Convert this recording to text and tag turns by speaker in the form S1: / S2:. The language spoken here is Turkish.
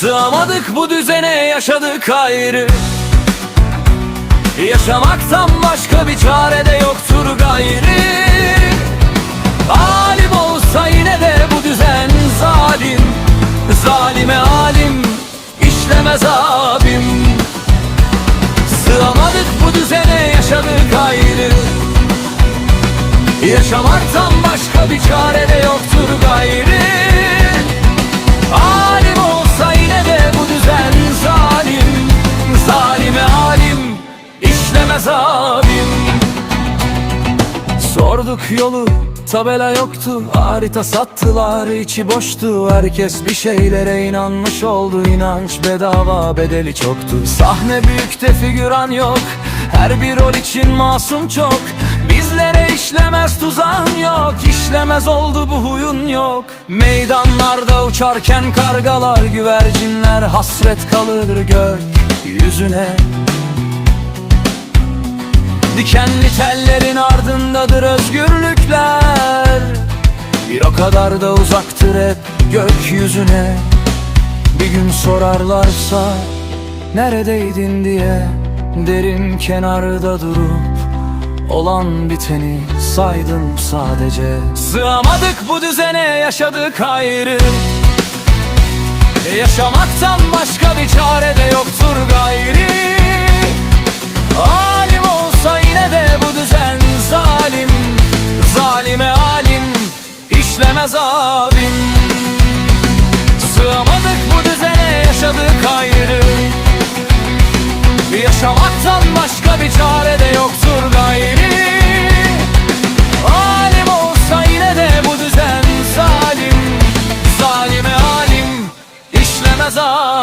S1: Sığamadık bu düzene yaşadık ayrı. Yaşamaktan başka bir çare de yoktur gayrı. Alim olsa yine de bu düzen zalim. Zalime alim işlemez abim. Sığamadık bu düzene yaşadık ayrı. Yaşamaktan başka bir çare de yoktur abim Sorduk yolu tabela yoktu. Harita sattılar içi boştu. Herkes bir şeylere inanmış oldu. İnanç bedava bedeli çoktu. Sahne büyükte figüran yok. Her bir rol için masum çok. Bizlere işlemez tuzağın yok. İşlemez oldu bu huyun yok. Meydanlarda uçarken kargalar Güvercinler hasret kalır gök yüzüne Dikenli tellerin ardındadır özgürlükler. Bir o kadar da uzaktır hep gökyüzüne. Bir gün sorarlarsa neredeydin? diye Derin kenarda durup olan biteni saydım sadece. Sığamadık bu düzene yaşadık ayrı. Yaşamaktan başka bir çare de yoktur işlemez abim Sığamadık bu düzene yaşadık ayrı. Yaşamaktan başka bir çare de yoktur gayri. Alim olsa yine de bu düzen zalim Zalime alim işlemez abim